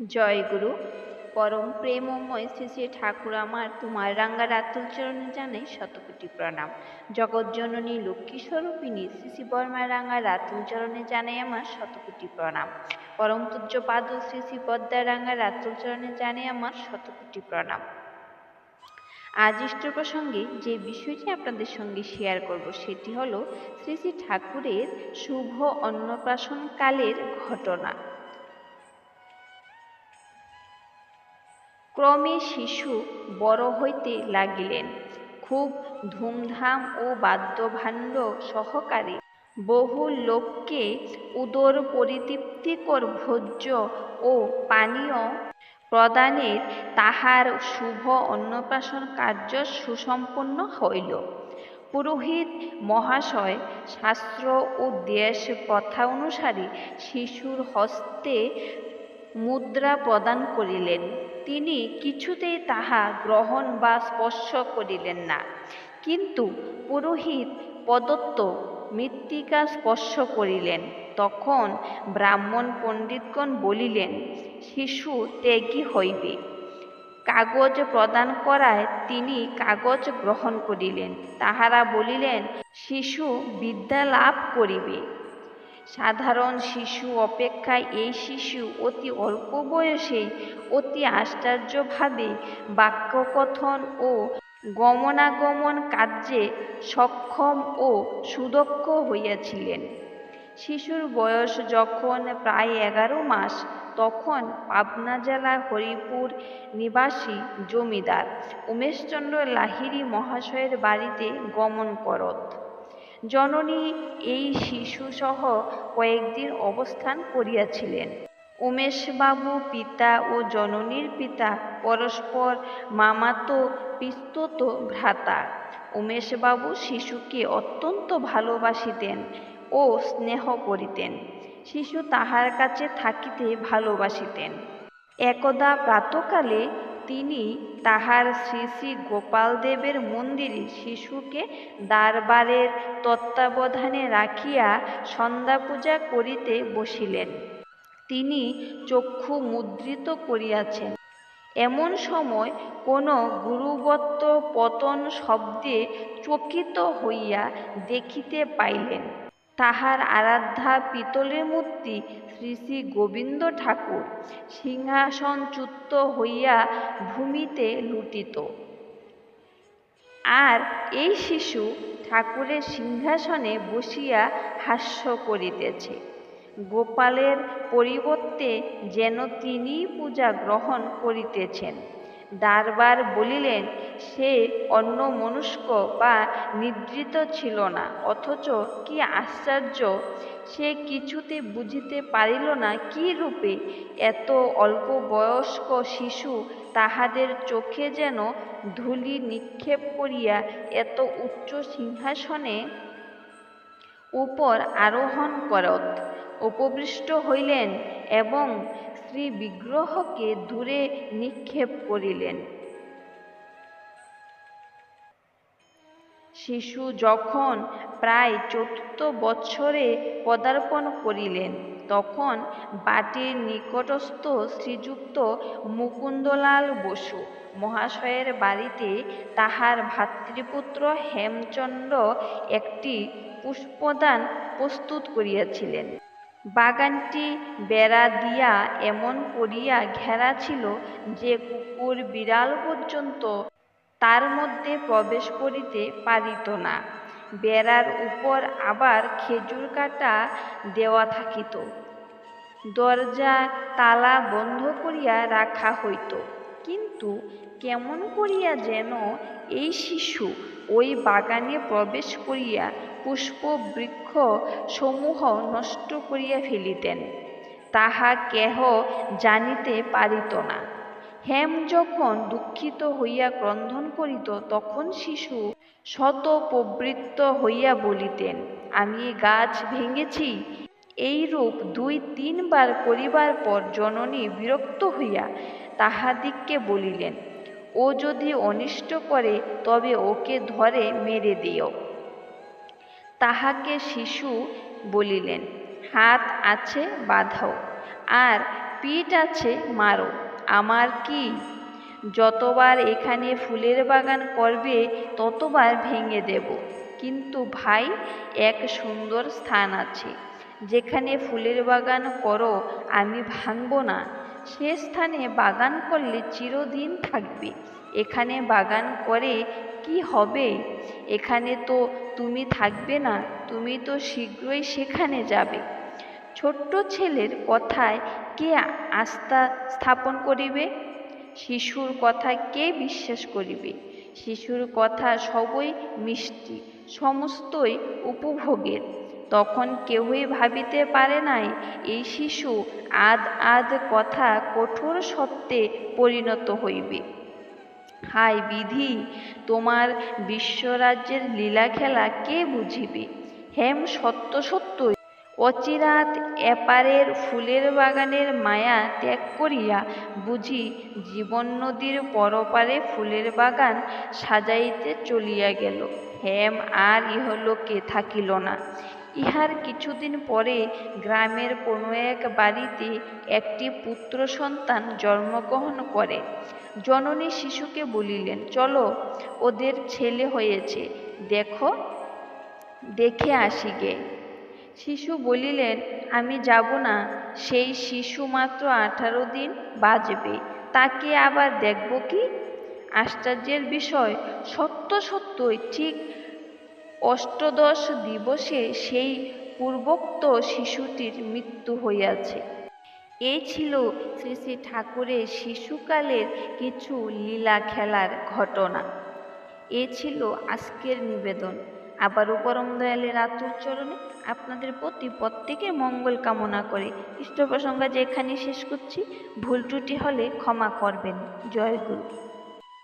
জয় গুরু। পরম প্রেমময় শ্রী শ্রী ঠাকুর আমার, তোমার রাঙ্গা রাতুল চরণে জানাই শতকোটি প্রণাম। জগৎজননী লক্ষ্মী স্বরূপিণী শ্রী শ্রী বর্মা রাঙ্গা রাতুল চরণে জানাই আমার শতকোটি প্রণাম। পরম পূজ্য পাদ শ্রী শ্রী পদ্মা রাঙ্গা রাতুল চরণে জানাই আমার শতকোটি প্রণাম। আজ ইষ্ট প্রসঙ্গে যে বিষয়টি আপনাদের সঙ্গে শেয়ার করব, সেটি হলো শ্রী শ্রী ঠাকুরের শুভ অন্নপ্রাশন কালের ঘটনা। ক্রমে শিশু বড় হইতে লাগিলেন। খুব ধুমধাম ও বাদ্যভাণ্ড সহকারে বহু লোককে উদর পরিতৃপ্তিকর ভোজ্য ও পানীয় প্রদানের তাহার শুভ অন্নপ্রাশন কার্য সুসম্পন্ন হইল। পুরোহিত মহাশয় শাস্ত্র ও দেশ প্রথা অনুসারে শিশুর হস্তে মুদ্রা প্রদান করিলেন। তিনি কিছুতেই তাহা গ্রহণ বা স্পর্শ করিলেন না। কিন্তু পুরোহিত প্রদত্ত মৃত্তিকা স্পর্শ করিলেন। তখন ব্রাহ্মণ পণ্ডিতগণ বলিলেন, শিশু ত্যাগী হইবে। কাগজ প্রদান করায় তিনি কাগজ গ্রহণ করিলেন। তাহারা বলিলেন, শিশু বিদ্যা লাভ করিবে। সাধারণ শিশু অপেক্ষায় এই শিশু অতি অল্প বয়সেই অতি আশ্চর্যভাবে বাক্যকথন ও গমনাগমন কার্যে সক্ষম ও সুদক্ষ হইয়াছিলেন। শিশুর বয়স যখন প্রায় এগারো মাস, তখন পাবনা জেলা হরিপুর নিবাসী জমিদার উমেশচন্দ্র লাহিড়ী মহাশয়ের বাড়িতে গমন করত। জননী এই শিশুসহ কয়েকদিন অবস্থান করিয়াছিলেন। উমেশবাবু পিতা ও জননীর পিতা পরস্পর মামাতো, পিস্তত ভ্রাতা। উমেশবাবু শিশুকে অত্যন্ত ভালোবাসিতেন ও স্নেহ করিতেন। শিশু তাহার কাছে থাকিতে ভালোবাসিতেন। একদা প্রাতকালে তিনি তাহার শ্রী শ্রী গোপালদেবের মন্দিরে শিশুকে দারবারের তত্ত্বাবধানে রাখিয়া সন্ধ্যা পূজা করিতে বসিলেন। তিনি চক্ষু মুদ্রিত করিয়াছেন। এমন সময় কোনো গুরুবত্ত পতন শব্দে চকিত হইয়া দেখিতে পাইলেন। তাহার আরাধ্যা পিতলের মূর্তি শ্রী শ্রী গোবিন্দ ঠাকুর সিংহাসনচ্যুত হইয়া ভূমিতে লুটিত। আর এই শিশু ঠাকুরের সিংহাসনে বসিয়া হাস্য করিতেছে। গোপালের পরিবর্তে যেন তিনি পূজা গ্রহণ করিতেছেন। দারবার বলিলেন, সে অন্য মনুষ্ক বা নিদ্রিত ছিল না, অথচ কি আশ্চর্য! সে কিছুতে বুঝিতে পারিল না, কি রূপে? এত অল্প বয়স্ক শিশু তাহাদের চোখে যেন ধূলি নিক্ষেপ করিয়া এত উচ্চ সিংহাসনে উপর আরোহণ করত। উপবিষ্ট হইলেন এবং শ্রী বিগ্রহকে দূরে নিক্ষেপ করিলেন। শিশু যখন প্রায় চতুর্থ বৎসরে পদার্পণ করিলেন, তখন বাটির নিকটস্থ শ্রীযুক্ত মুকুন্দলাল বসু মহাশয়ের বাড়িতে তাহার ভাতৃপুত্র হেমচন্দ্র একটি পুষ্পদান প্রস্তুত করিয়াছিলেন। বাগানটি বেড়া দিয়া এমন করিয়া ঘেরা ছিল যে কুকুর বিড়াল পর্যন্ত তার মধ্যে প্রবেশ করিতে পারিত না। বেড়ার উপর আবার খেজুর কাটা দেওয়া থাকিত। দরজা, তালা বন্ধ করিয়া রাখা হইত। কিন্তু কেমন করিয়া যেন এই শিশু ওই বাগানে প্রবেশ করিয়া পুষ্প বৃক্ষ সমূহ নষ্ট করিয়া ফেলিতেন, তাহা কেহ জানিতে পারিত না। হেম যখন দুঃখিত হইয়া ক্রন্ধন করিত, তখন শিশু শত প্রবৃত্ত হইয়া বলিতেন, আমি গাছ ভেঙেছি। এইরূপ দুই তিনবার করিবার পর জননী বিরক্ত হইয়া তাহাদিগকে বলিলেন, ও যদি অনিষ্ট করে, তবে ওকে ধরে মেরে দিও। তাহাকে শিশু বলিলেন, হাত আছে, বাঁধাও, আর পিঠ আছে, মারো। আমার কি? যতবার এখানে ফুলের বাগান করবে, ততবার ভেঙে দেব। কিন্তু ভাই, এক সুন্দর স্থান আছে। যেখানে ফুলের বাগান করো, আমি ভাঙব না। সে স্থানে বাগান করলে চিরদিন থাকবে। এখানে বাগান করে কি হবে? এখানে তো তুমি থাকবে না, তুমি তো শীঘ্রই সেখানে যাবে। ছোট্ট ছেলের কথায় কে আস্থা স্থাপন করিবে? শিশুর কথা কে বিশ্বাস করিবে? শিশুর কথা সবই মিষ্টি, সমস্তই উপভোগের। তখন কেউই ভাবিতে পারে নাই, এই শিশু আদ আদ কথা কঠোর সত্যে পরিণত হইবে। হায় বিধি, তোমার বিশ্বরাজ্যের লীলা খেলা কে বুঝিবে? হেম সত্য সত্যই অচিরাত এপারের ফুলের বাগানের মায়া ত্যাগ করিয়া বুঝি জীবন নদীর পরপারে ফুলের বাগান সাজাইতে চলিয়া গেল। হেম আর ইহলোকে থাকিল না। ইহার কিছুদিন পরে গ্রামের কোনো এক বাড়িতে একটি পুত্র সন্তান জন্মগ্রহণ করে। জননী শিশুকে বলিলেন, চলো, ওদের ছেলে হয়েছে, দেখো, দেখে আসি গে। শিশু বলিলেন, আমি যাব না, সেই শিশু মাত্র আঠারো দিন বাজবে তাকে আবার দেখব কি? আশ্চর্যের বিষয়, সত্য সত্যই ঠিক অষ্টদশ দিবসে সেই পূর্বোক্ত শিশুটির মৃত্যু হইয়াছে। এই ছিল শ্রী শ্রী ঠাকুরের শিশুকালের কিছু লীলা খেলার ঘটনা। এ ছিল আজকের নিবেদন। আবারও পরম দয়ালের আতুর চরণে আপনাদের প্রতি প্রত্যেকের মঙ্গল কামনা করে ইষ্ট প্রসঙ্গ যেখানে শেষ করছি। ভুল ত্রুটি হলে ক্ষমা করবেন। জয় গুরু।